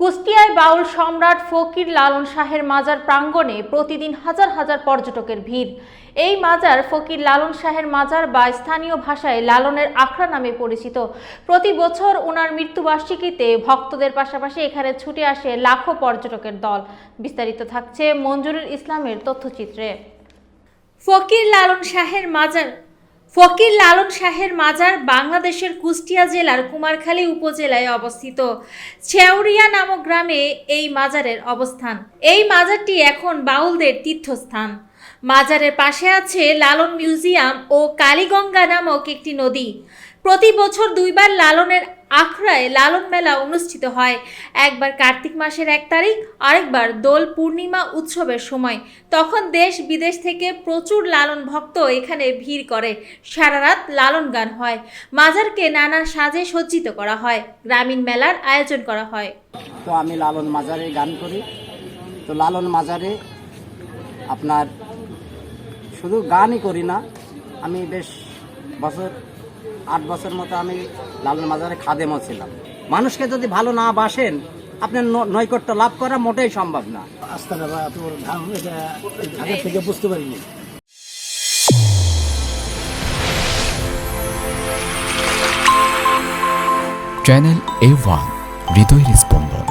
কুষ্টিয়ায় বাউল সম্রাট ফকির লালন শাহের মাজার প্রাঙ্গণে প্রতিদিন হাজার হাজার পর্যটকের ভিড়। এই মাজার ফকির লালন শাহের মাজার বা স্থানীয় ভাষায় লালনের আখড়া নামে পরিচিত। প্রতি বছর ওনার মৃত্যুবার্ষিকীতে ভক্তদের পাশাপাশি এখানে ছুটে আসে লাখো পর্যটকের দল। বিস্তারিত থাকছে মঞ্জুরুল ইসলামের তথ্যচিত্রে। ফকির লালন শাহের মাজার ফকির লালন শাহের মাজার বাংলাদেশের কুষ্টিয়া জেলার কুমারখালী উপজেলায় অবস্থিত। ছেউরিয়া নামক গ্রামে এই মাজারের অবস্থান। এই মাজারটি এখন বাউলদের তীর্থস্থান। মাজারের পাশে আছে লালন মিউজিয়াম ও কালীগঙ্গা নামক একটি নদী। প্রতি বছর দুইবার লালনের আখড়ায় লালন মেলা অনুষ্ঠিত হয়। একবার কার্তিক মাসের এক তারিখ, আরেকবার দোল পূর্ণিমা উৎসবের সময়। তখন দেশ বিদেশ থেকে প্রচুর লালন ভক্ত এখানে ভিড় করে। সারা রাত লালন গান হয়। মাজারকে নানা সাজে সজ্জিত করা হয়। গ্রামীণ মেলার আয়োজন করা হয়। তো আমি লালন মাজারে গান করি। তো লালন মাজারে আপনার শুধু গানই করি না, আমি বেশ বছর আট বছর মতো আমি লালন মাজারে খাদেমও ছিলাম। মানুষকে যদি ভালো না বাসেন আপনার নৈকট্য লাভ করা মোটেই সম্ভব না। থেকে বুঝতে পারিনি। চ্যানেল এ ওয়ান হৃদয়ের স্পন্দন